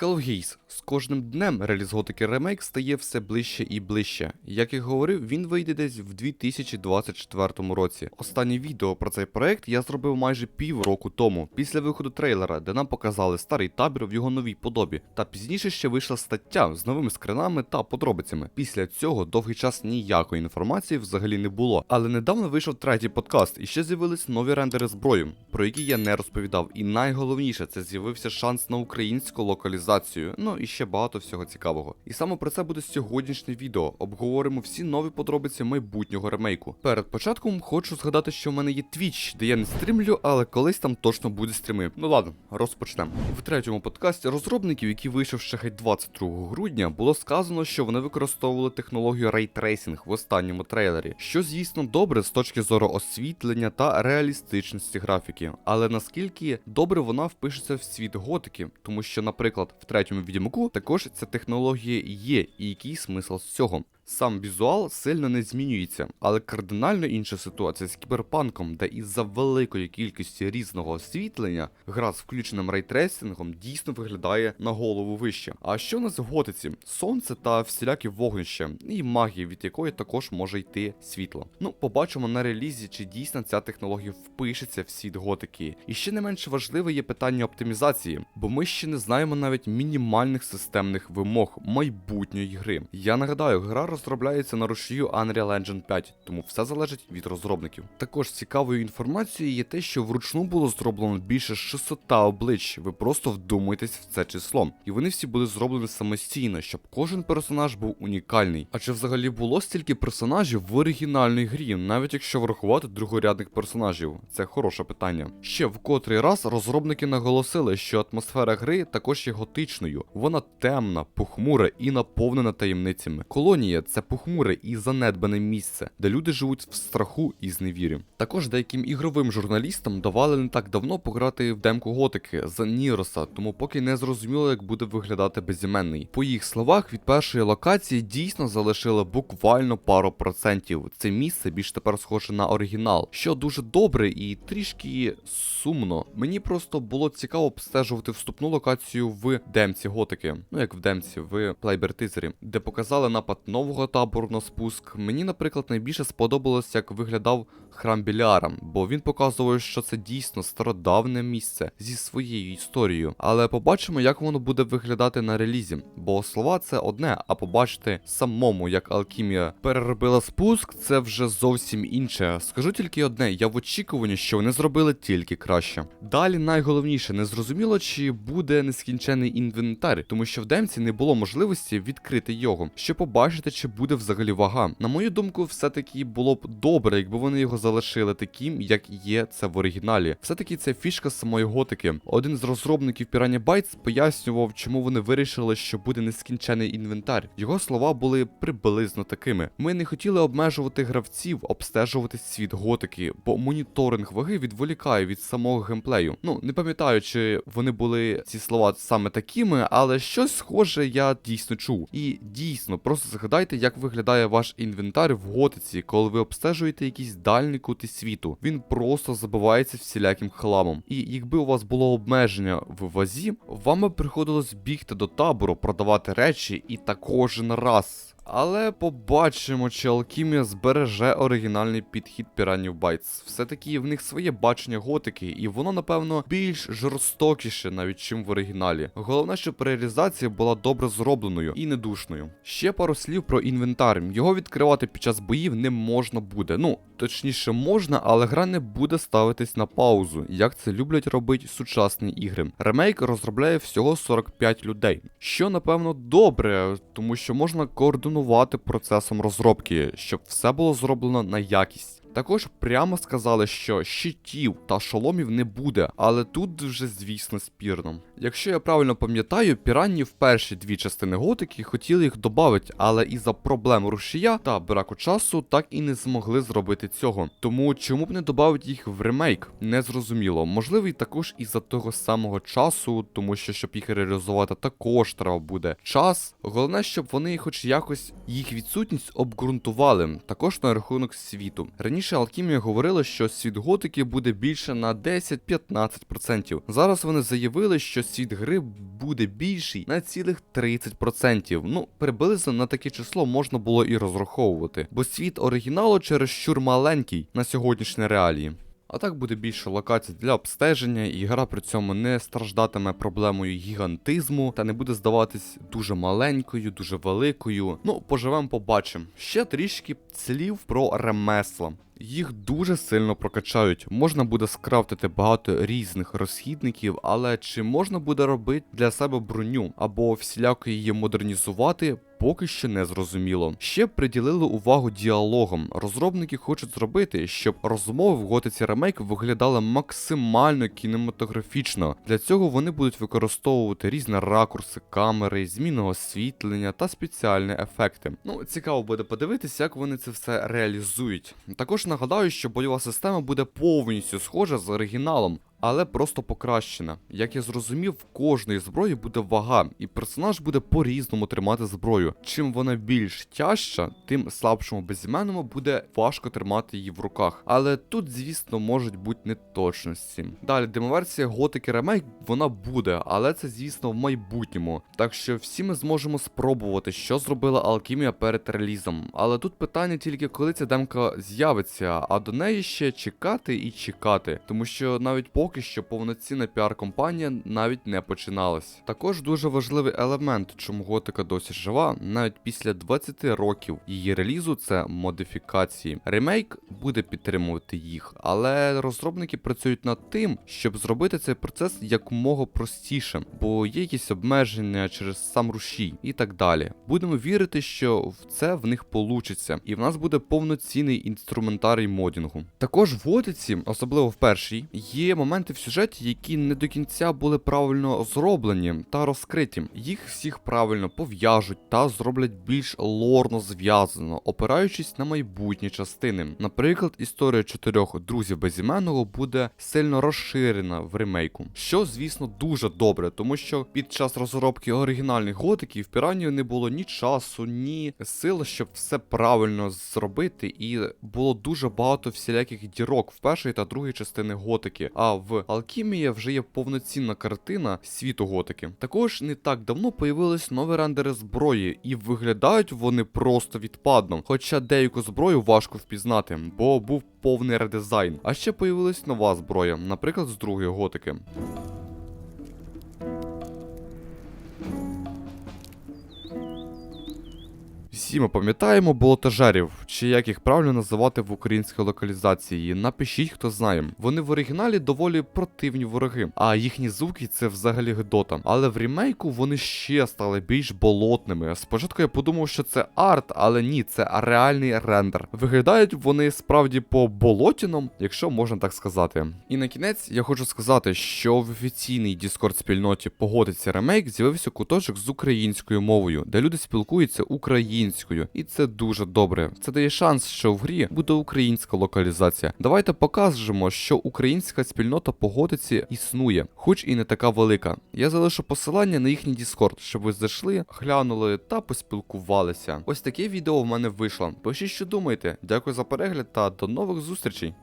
Hellgeese. З кожним днем реліз готики ремейк стає все ближче і ближче. Як і говорив, він вийде десь в 2024 році. Останнє відео про цей проект я зробив майже півроку тому, після виходу трейлера, де нам показали старий табір в його новій подобі. Та пізніше ще вийшла стаття з новими скринами та подробицями. Після цього довгий час ніякої інформації взагалі не було. Але недавно вийшов третій подкаст, і ще з'явились нові рендери зброї, про які я не розповідав. І найголовніше це з'явився шанс на українську локалізацію. Ну і ще багато всього цікавого. І саме про це буде сьогоднішнє відео. Обговоримо всі нові подробиці майбутнього ремейку. Перед початком хочу згадати, що в мене є Twitch, де я не стрімлю, але колись там точно буде стріми. Ну ладно, розпочнемо. В третьому подкасті розробників, який вийшов ще геть 22 грудня, було сказано, що вони використовували технологію рейтрейсинг в останньому трейлері, що звісно добре з точки зору освітлення та реалістичності графіки. Але наскільки добре вона впишеться в світ готики, тому що, наприклад, в третьому відьмаку також ця технологія є, і який смисл з цього. Сам візуал сильно не змінюється, але кардинально інша ситуація з кіберпанком, де із-за великої кількості різного освітлення гра з включеним рейтрейсингом дійсно виглядає на голову вище. А що у нас в готиці? Сонце та всілякі вогнища, і магія, від якої також може йти світло. Ну, побачимо на релізі, чи дійсно ця технологія впишеться в світ готики. І ще не менш важливе є питання оптимізації, бо ми ще не знаємо навіть мінімальних системних вимог майбутньої гри. Я нагадаю, гра розробляється на рушію Unreal Engine 5, тому все залежить від розробників. Також цікавою інформацією є те, що вручну було зроблено більше 600 облич. Ви просто вдумайтесь в це число. І вони всі були зроблені самостійно, щоб кожен персонаж був унікальний. А чи взагалі було стільки персонажів в оригінальній грі, навіть якщо врахувати другорядних персонажів? Це хороше питання. Ще в котрий раз розробники наголосили, що атмосфера гри також є готичною. Вона темна, похмура і наповнена таємницями. Колонія це похмуре і занедбане місце, де люди живуть в страху і зневірі. Також деяким ігровим журналістам давали не так давно пограти в демку готики за Ніроса, тому поки не зрозуміло, як буде виглядати безіменний. По їх словах, від першої локації дійсно залишили буквально пару процентів. Це місце більш тепер схоже на оригінал, що дуже добре і трішки сумно. Мені просто було цікаво обстежувати вступну локацію в демці готики. Ну як в демці, в плейбер-тизері, де показали напад нового табору на спуск. Мені, наприклад, найбільше сподобалось, як виглядав храм Біліара, бо він показував, що це дійсно стародавне місце зі своєю історією. Але побачимо, як воно буде виглядати на релізі. Бо слова це одне, а побачити самому, як Алкімія переробила спуск, це вже зовсім інше. Скажу тільки одне: я в очікуванні, що вони зробили тільки краще. Далі найголовніше, не зрозуміло, чи буде нескінчений інвентар, тому що в демці не було можливості відкрити його, щоб побачити, чи буде взагалі вага. На мою думку, все-таки було б добре, якби вони його залишили таким, як є це в оригіналі. Все-таки це фішка самої готики. Один з розробників Piranha Bytes пояснював, чому вони вирішили, що буде нескінчений інвентар. Його слова були приблизно такими: ми не хотіли обмежувати гравців, обстежувати світ готики, бо моніторинг ваги відволікає від самого геймплею. Ну не пам'ятаю, чи вони були ці слова саме такими, але щось схоже я дійсно чув. І дійсно, просто згадайте, як виглядає ваш інвентар в готиці, коли ви обстежуєте якісь дальні кути світу. Він просто забивається всіляким хламом. І якби у вас було обмеження в вазі, вам би приходилось бігти до табору, продавати речі і також кожен раз. Але побачимо, чи Алкімія збереже оригінальний підхід Piranha Bytes. Все-таки в них своє бачення готики, і воно, напевно, більш жорстокіше, навіть чим в оригіналі. Головне, щоб реалізація була добре зробленою і недушною. Ще пару слів про інвентар. Його відкривати під час боїв не можна буде. Ну, точніше, можна, але гра не буде ставитись на паузу, як це люблять робити сучасні ігри. Ремейк розробляє всього 45 людей, що напевно добре, тому що можна координувати процесом розробки, щоб все було зроблено на якість. Також прямо сказали, що щитів та шоломів не буде, але тут вже, звісно, спірно. Якщо я правильно пам'ятаю, піранні в перші дві частини готики хотіли їх додати, але із-за проблем рушія та браку часу так і не змогли зробити цього. Тому чому б не додати їх в ремейк, не зрозуміло. Можливо, і також із-за того самого часу, тому що щоб їх реалізувати, також треба буде час. Головне, щоб вони, хоч якось їх відсутність обґрунтували, також на рахунок світу. Раніше Раніше Алкімія говорила, що світ готики буде більше на 10-15%. Зараз вони заявили, що світ гри буде більший на цілих 30%. Ну, приблизно на таке число можна було і розраховувати, бо світ оригіналу чересчур маленький на сьогоднішні реалії. А так буде більше локацій для обстеження, і гра при цьому не страждатиме проблемою гігантизму та не буде здаватись дуже маленькою, дуже великою. Ну, поживемо, побачимо. Ще трішки слів про ремесла. Їх дуже сильно прокачають. Можна буде скрафтити багато різних розхідників, але чи можна буде робити для себе броню або всіляко її модернізувати? Поки що не зрозуміло. Ще приділили увагу діалогам. Розробники хочуть зробити, щоб розмови в готиці ремейк виглядали максимально кінематографічно. Для цього вони будуть використовувати різні ракурси, камери, зміну освітлення та спеціальні ефекти. Ну, цікаво буде подивитися, як вони це все реалізують. Також нагадаю, що бойова система буде повністю схожа з оригіналом. Але просто покращена. Як я зрозумів, в кожної зброї буде вага, і персонаж буде по-різному тримати зброю. Чим вона більш тяжча, тим слабшому безіменному буде важко тримати її в руках. Але тут, звісно, можуть бути неточності. Далі, демоверсія Готики Ремейк вона буде, але це, звісно, в майбутньому. Так що всі ми зможемо спробувати, що зробила Алкімія перед релізом. Але тут питання тільки коли ця демка з'явиться, а до неї ще чекати і чекати, тому що навіть поки що повноцінна піар-компанія навіть не починалась. Також дуже важливий елемент, чому готика досі жива, навіть після 20 років її релізу це модифікації. Ремейк буде підтримувати їх, але розробники працюють над тим, щоб зробити цей процес якомога простішим, бо є якісь обмеження через сам рушій і так далі. Будемо вірити, що в це в них получиться, і в нас буде повноцінний інструментарій модінгу. Також в готиці, особливо в першій, є моменти в сюжеті, які не до кінця були правильно зроблені та розкриті. Їх всіх правильно пов'яжуть та зроблять більш лорно зв'язано, опираючись на майбутні частини. Наприклад, історія чотирьох друзів безіменного буде сильно розширена в ремейку, що, звісно, дуже добре, тому що під час розробки оригінальних готиків піранію не було ні часу, ні сил, щоб все правильно зробити, і було дуже багато всіляких дірок в першій та другій частини готики. А в Алкімія вже є повноцінна картина світу готики. Також не так давно появились нові рендери зброї, і виглядають вони просто відпадно. Хоча деяку зброю важко впізнати, бо був повний редизайн. А ще появилась нова зброя, наприклад, з другої готики. Всі ми пам'ятаємо болотажерів, чи як їх правильно називати в українській локалізації. Напишіть, хто знає. Вони в оригіналі доволі противні вороги, а їхні звуки це взагалі гидота. Але в ремейку вони ще стали більш болотними. Спочатку я подумав, що це арт, але ні, це реальний рендер. Виглядають вони справді по болотінам, якщо можна так сказати. І на кінець я хочу сказати, що в офіційній Discord спільноті погодиться ремейк з'явився куточок з українською мовою, де люди спілкуються українською, і це дуже добре. Це дає шанс, що в грі буде українська локалізація. Давайте покажемо, що українська спільнота погодиці існує, хоч і не така велика. Я залишу посилання на їхній Discord, щоб ви зайшли, глянули та поспілкувалися. Ось таке відео в мене вийшло. Пишіть, що думаєте. Дякую за перегляд та до нових зустрічей.